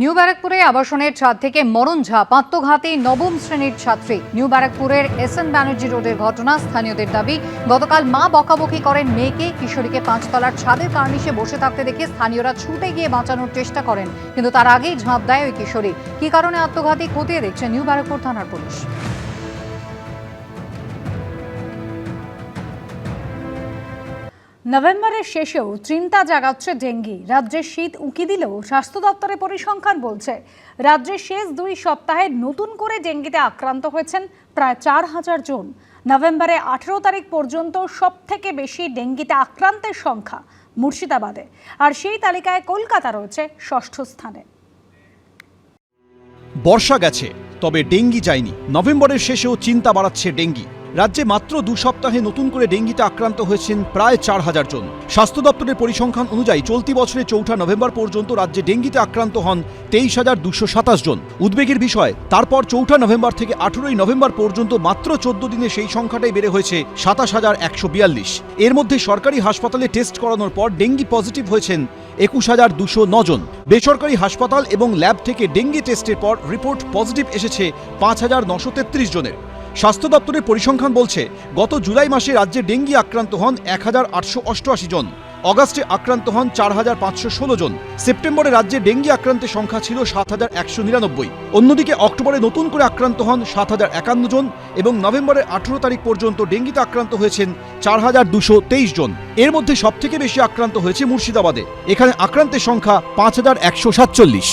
New ব্যারাকপুরে আবাসনের ছাদ থেকে মরণ ঝাঁপ, আত্মঘাতী নবম শ্রেণির ছাত্রী। নিউ ব্যারাকপুরের এস এন ব্যানার্জি রোডের ঘটনা, স্থানীয়দের দাবি, গতকাল মা বকাবকি করেন মেয়েকে, কিশোরীকে পাঁচতলার ছাদের কার্নিশে বসে থাকতে দেখে স্থানীয়রা ছুটে গিয়ে বাঁচানোর চেষ্টা করেন, কিন্তু তার আগেই ঝাঁপ দেয় ওই কিশোরী। কি কারণে আত্মঘাতী, খতিয়ে দেখছে নিউ ব্যারাকপুর থানার পুলিশ। নভেম্বরের শেষেও চিন্তা জাগাচ্ছে ডেঙ্গি। রাজ্যের শীত উঁকি দিলেও স্বাস্থ্য দপ্তরের পরিসংখ্যান বলছে রাজ্যের শেষ দুই সপ্তাহে নতুন করে ডেঙ্গিতে আক্রান্ত হয়েছেন প্রায় চার হাজার জন। নভেম্বরে আঠেরো তারিখ পর্যন্ত সব থেকে বেশি ডেঙ্গিতে আক্রান্তের সংখ্যা মুর্শিদাবাদে। আর সেই তালিকায় কলকাতা রয়েছে ষষ্ঠ স্থানে। বর্ষা গেছে, তবে ডেঙ্গি যায়নি। নভেম্বরের শেষেও চিন্তা বাড়াচ্ছে ডেঙ্গি। রাজ্যে মাত্র দু সপ্তাহে নতুন করে ডেঙ্গিতে আক্রান্ত হয়েছেন প্রায় চার হাজার জন। স্বাস্থ্য দপ্তরের পরিসংখ্যান অনুযায়ী চলতি বছরের চৌঠা নভেম্বর পর্যন্ত রাজ্যে ডেঙ্গিতে আক্রান্ত হন তেইশ হাজার দুশো সাতাশ জন। উদ্বেগের বিষয়, তারপর চৌঠা নভেম্বর থেকে আঠেরোই নভেম্বর পর্যন্ত মাত্র চোদ্দ দিনে সেই সংখ্যাটাই বেড়ে হয়েছে সাতাশ হাজার একশো বিয়াল্লিশ। এর মধ্যে সরকারি হাসপাতালে টেস্ট করানোর পর ডেঙ্গি পজিটিভ হয়েছেন একুশ হাজার দুশো জন। বেসরকারি হাসপাতাল এবং ল্যাব থেকে ডেঙ্গি টেস্টের পর রিপোর্ট পজিটিভ এসেছে পাঁচ হাজার নশো তেত্রিশ জনের। স্বাস্থ্য দপ্তরের পরিসংখ্যান বলছে, গত জুলাই মাসে রাজ্যে ডেঙ্গি আক্রান্ত হন এক হাজার আটশো অষ্টআশি জন, অগাস্টে আক্রান্ত হন চার হাজার পাঁচশো ষোলো জন, সেপ্টেম্বরে রাজ্যে ডেঙ্গি আক্রান্তের সংখ্যা ছিল সাত হাজার একশো নিরানব্বই। অন্যদিকে অক্টোবরে নতুন করে আক্রান্ত হন সাত হাজার একান্ন জন এবং নভেম্বরের আঠেরো তারিখ পর্যন্ত ডেঙ্গিতে আক্রান্ত হয়েছেন চার হাজার দুশো তেইশ জন। এর মধ্যে সবথেকে বেশি আক্রান্ত হয়েছে মুর্শিদাবাদে। এখানে আক্রান্তের সংখ্যা পাঁচ হাজার একশো সাতচল্লিশ।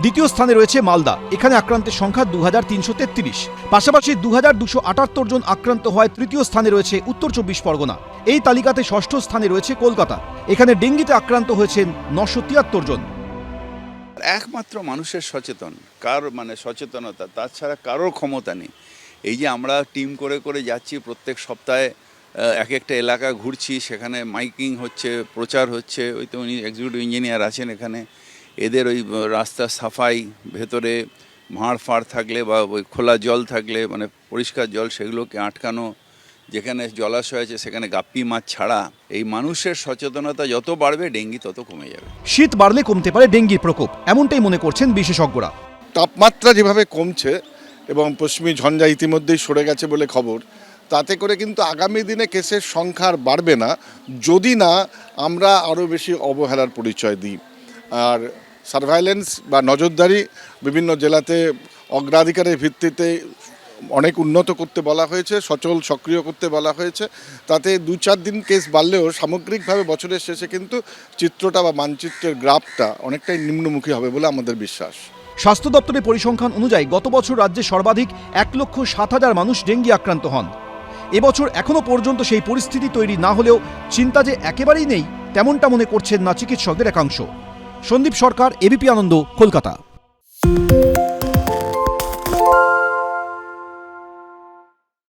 দ্বিতীয় স্থানে রয়েছে মালদা। এখানে আক্রান্তের সংখ্যা দু হাজার তিনশো তেত্রিশ। পাশাপাশি দু হাজার দুশো আটাত্তর জন আক্রান্ত হয় তৃতীয় স্থানে রয়েছে উত্তর চব্বিশ পরগনা। এই তালিকাতে ষষ্ঠ স্থানে রয়েছে কলকাতা। এখানে ডেঙ্গিতে আক্রান্ত হয়েছেন নশো তিয়াত্তর জন। একমাত্র মানুষের সচেতন, কার মানে সচেতনতা তাছাড়া কারোর ক্ষমতা নেই। এই যে আমরা টিম করে করে যাচ্ছি, প্রত্যেক সপ্তাহে এক একটা এলাকা ঘুরছি, সেখানে মাইকিং হচ্ছে, প্রচার হচ্ছে, ওই তো উনি এক্সিকিউটিভ ইঞ্জিনিয়ার আছেন এখানে। এদের ওই রাস্তা সাফাই ভেতরে ভাঁড় ফাঁড় থাকলে বা ওই খোলা জল থাকলে মানে পরিষ্কার জল সেগুলোকে আটকানো যেখানে জলাশয় আছে সেখানে গাপ্পি মাছ ছাড়া এই মানুষের সচেতনতা যত বাড়বে ডেঙ্গি তত কমে যাবে। শীত বাড়লে কমতে পারে ডেঙ্গির প্রকোপ এমনটাই মনে করছেন বিশেষজ্ঞরা। তাপমাত্রা যেভাবে কমছে এবং পশ্চিমী ঝঞ্ঝা ইতিমধ্যেই সরে গেছে বলে খবর তাতে করে কিন্তু আগামী দিনে কেসের সংখ্যা আর বাড়বে না যদি না আমরা আরও বেশি অবহেলার পরিচয় দিই। আর সার্ভাইলেন্স বা নজরদারি বিভিন্ন জেলাতে অগ্রাধিকারের ভিত্তিতে অনেক উন্নত করতে বলা হয়েছে, সচল, সক্রিয় করতে বলা হয়েছে। তাতে দু চার দিন কেস বাড়লেও সামগ্রিকভাবে বছরের শেষে কিন্তু চিত্রটা বা মানচিত্রের গ্রাফটা অনেকটাই নিম্নমুখী হবে বলে আমাদের বিশ্বাস। স্বাস্থ্য দপ্তরের পরিসংখ্যান অনুযায়ী গত বছর রাজ্যে সর্বাধিক এক লক্ষ সাত হাজার মানুষ ডেঙ্গি আক্রান্ত হন। এবছর এখনও পর্যন্ত সেই পরিস্থিতি তৈরি না হলেও চিন্তা যে একেবারেই নেই, তেমনটা মনে করছেন না চিকিৎসকদের একাংশ। সন্দীপ সরকার এবিপি আনন্দ কলকাতা।